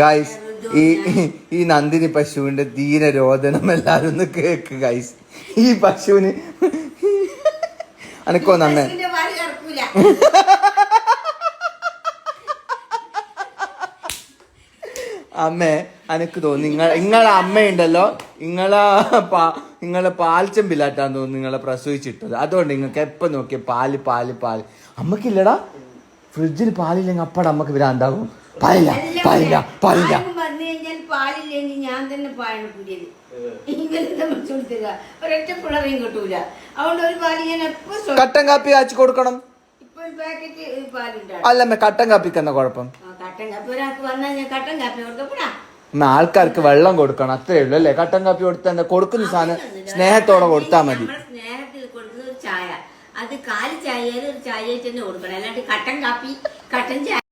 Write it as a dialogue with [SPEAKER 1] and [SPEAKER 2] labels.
[SPEAKER 1] Guys ഈ ഈ നന്ദിനി പശുവിന്റെ ധീരരോദനം എല്ലാരും ഒന്ന് കേക്ക് ഗൈസ് ഈ പശുവിന് അനക്കോ നന്നേ അമ്മേ അനക്ക് തോന്നി നിങ്ങൾ നിങ്ങളെ അമ്മയുണ്ടല്ലോ. നിങ്ങളെ പാ നിങ്ങളെ പാൽച്ചെമ്പിലാട്ടാന്ന് തോന്നുന്നു നിങ്ങളെ പ്രസവിച്ചിട്ടത്. അതുകൊണ്ട് നിങ്ങൾക്ക് എപ്പം നോക്കിയ പാൽ പാൽ പാൽ? അമ്മക്കില്ലടാ. ഫ്രിഡ്ജിൽ പാലില്ലെങ്കിൽ അപ്പട നമുക്ക് വരാണ്ടാകും പാലില്ല പാലില്ല പാലില്ല.
[SPEAKER 2] കഴിഞ്ഞാൽ പാലില്ലെങ്കിൽ ഞാൻ തന്നെ പാലാണ് കുടിയത്. ഇവരെന്താ വെച്ചു കൊടുത്തുക ഒരൊറ്റ പിള്ളറയും കിട്ടൂല. അതുകൊണ്ട് ഒരു പാൽ ഞാൻ എപ്പോ
[SPEAKER 1] കട്ടൻ കാപ്പി കാച്ചി കൊടുക്കണം.
[SPEAKER 2] ഇപ്പൊ ഒരു പാക്കറ്റ് പാലുണ്ടാവും
[SPEAKER 1] അല്ലമ്മേ കട്ടൻ കാപ്പിക്ക് എന്നാ കുഴപ്പം?
[SPEAKER 2] കട്ടൻ കാപ്പി ഒരാൾക്ക് വന്നാൽ ഞാൻ കട്ടൻ കാപ്പി കൊടുക്കപ്പെടാ
[SPEAKER 1] ആൾക്കാർക്ക് വെള്ളം കൊടുക്കണം അത്രേ ഉള്ളൂ അല്ലേ? കട്ടൻ കാപ്പി കൊടുത്താൽ കൊടുക്കുന്ന സാധനം സ്നേഹത്തോടെ കൊടുത്താൽ മതി.
[SPEAKER 2] സ്നേഹത്തിൽ കൊടുക്കുന്ന ഒരു ചായ. അത് കാലി ചായയിൽ ഒരു ചായ തന്നെ കൊടുക്കണം. അല്ലാണ്ട് കട്ടൻ കാപ്പി കട്ടൻ ചായ